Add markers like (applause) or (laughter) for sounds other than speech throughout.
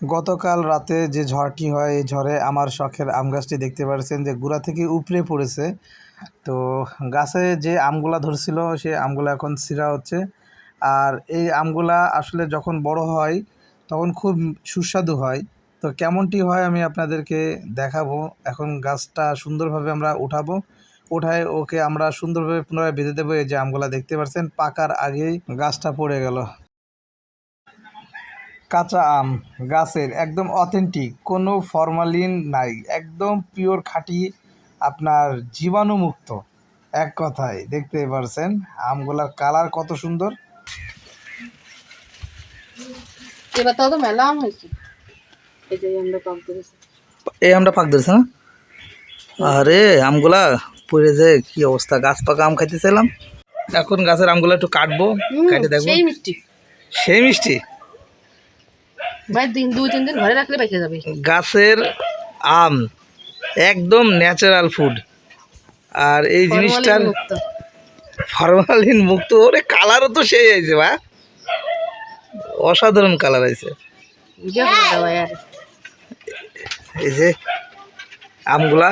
গতকাল রাতে যে ঝড়টি হয়, এই ঝড়ে আমার শখের আম গাছটি দেখতে পাচ্ছেন যে গোড়া থেকে উপড়ে পড়েছে। তো গাছে যে আমগুলা ধরছিল সে আমগুলা এখন ছিঁড়া হচ্ছে। আর এই আমগুলা আসলে যখন বড় হয়, তখন খুব সুস্বাদু হয়। তো কেমনটি হয় আমি আপনাদেরকে দেখাবো। এখন গাছটা সুন্দরভাবে আমরা উঠাবো। উঠায় ওকে আমরা সুন্দরভাবে পুনরায় বেঁধে দেবো। এই যে আমগুলা দেখতে পাচ্ছেন পাকার আগেই গাছটা পড়ে গেল। কাঁচা আম গাছের একদম অথেন্টিক কোনো ফরমালিন নাই একদম পিওর খাঁটি আপনার জীবাণুমুক্ত। এক কথায় দেখতে পারছেন আমগুলার কালার কত সুন্দর। এবার তো মেলা আম হয়েছে। এই আমরা পাক করেছি আমটা পাক ধরেছে না? আরে আমগুলা পড়ে যে কি অবস্থা গাছ পাকা আম খাইতেছিলাম। এখন গাছের আমগুলো একটু কাটবো কেটে দেখব। সেই মিষ্টি। সেই মিষ্টি? ভাই দিন দুই তিন দিন ঘরে রাখলে বেঁচে যাবে। গাছের আম একদম ন্যাচারাল ফুড আর এই জিনিসটার ফরমালিন মুক্ত। ওরে কালারও তো সেই হয়েছে বা। অসাধারণ কালার আর। এই যে আমগুলা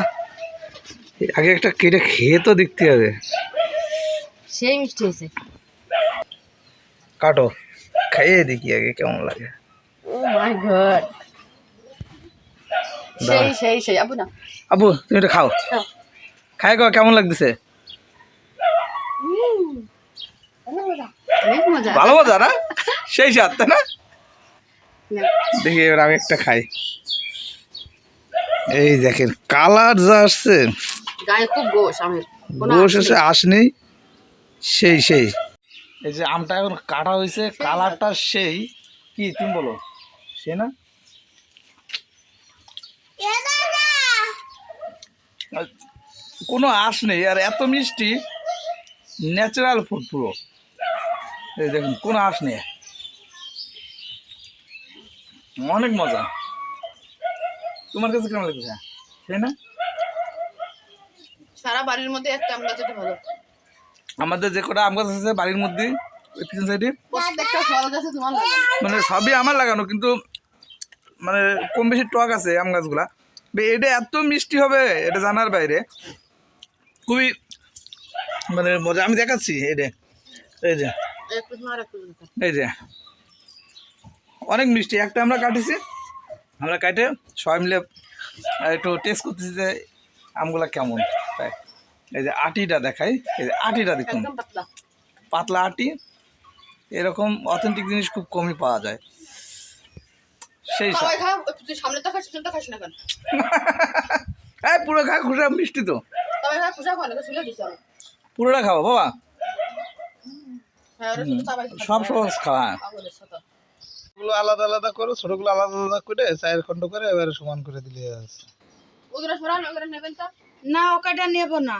আগে একটা কেটে খেয়ে তো দেখতে হবে। সেই মিষ্টি হয়েছে। কাটো খাইয়ে দেখি আগে কেমন লাগে। ও মাই গড সেই সেই সেই আবু না। আবু তুমি এটা খাও। খাই গো কেমন লাগতেছে? ভালো মজা না? সেই স্বাদ তাই না? না, দেখি এবার আমি একটা খাই। এই দেখেন কালার যা আসছে। গায়ে খুব আমের গোশ নেই। সেই সেই। এই যে আমটা এখন কাটা হয়েছে কালারটা সেই। কি তুমি বলো। সে না? কোনো আঁশ নেই আর এত মিষ্টি। ন্যাচারাল ফুড পুরো। এই দেখুন কোনো আঁশ নেই। অনেক মজা। তোমার কাছে কেমন লাগছে? তাই না? সারা বাড়ির মধ্যে একটা আম গাছ ভালো। আমাদের যে কটা আম গাছ আছে বাড়ির মধ্যে ওই পিছন সাইডে প্রত্যেকটা ফল গাছে তোমার মানে সবই আমার লাগানো কিন্তু মানে কম বেশি টক আছে আম গাছগুলা। এটা এত মিষ্টি হবে এটা জানার বাইরে। খুবই মানে মজা আমি দেখাচ্ছি এটা এই যে। এই যে। অনেক মিষ্টি একটা আমরা কাটিছি আমরা কাটে সবাই মিলে একটু টেস্ট করতেছি যে আমগুলা কেমন। তাই এই যে আটিটা দেখাই এই যে আটিটা দেখুন। পাতলা। আটি এরকম অথেন্টিক জিনিস খুব কমই পাওয়া যায়। সেই সবাই খাও তুই সামনে তো খাস তো খাস না কেন? (laughs) এই পুরো খা খুশা মিষ্টি তো। সবাই খাও খুশা খাও না শুলে দিছি পুরোটা খাব বাবা। হ্যাঁ সবাই সব খাওয়া। গুলো আলাদা আলাদা করো ছোটগুলো আলাদা আলাদা করে চায়ের খণ্ড করে এবারে সমান করে দিলে ওগুলো সরান ওগুলো নেবেন তো? না ওকাটা নেব না।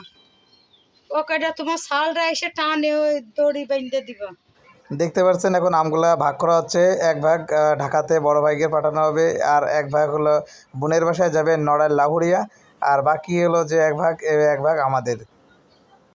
ওকাটা তোমার শালরা এসে টানে ওই দড়ি বেঁধে দিবা। দেখতে পাচ্ছেন এখন আমগুলা ভাগ করা হচ্ছে। এক ভাগ ঢাকাতে বড় ভাইকে পাঠানো হবে আর এক ভাগ হলো বোনের বাসায় যাবে নড়াইল লাহুরিয়া আর বাকি হলো যে এক ভাগ এক ভাগ আমাদের।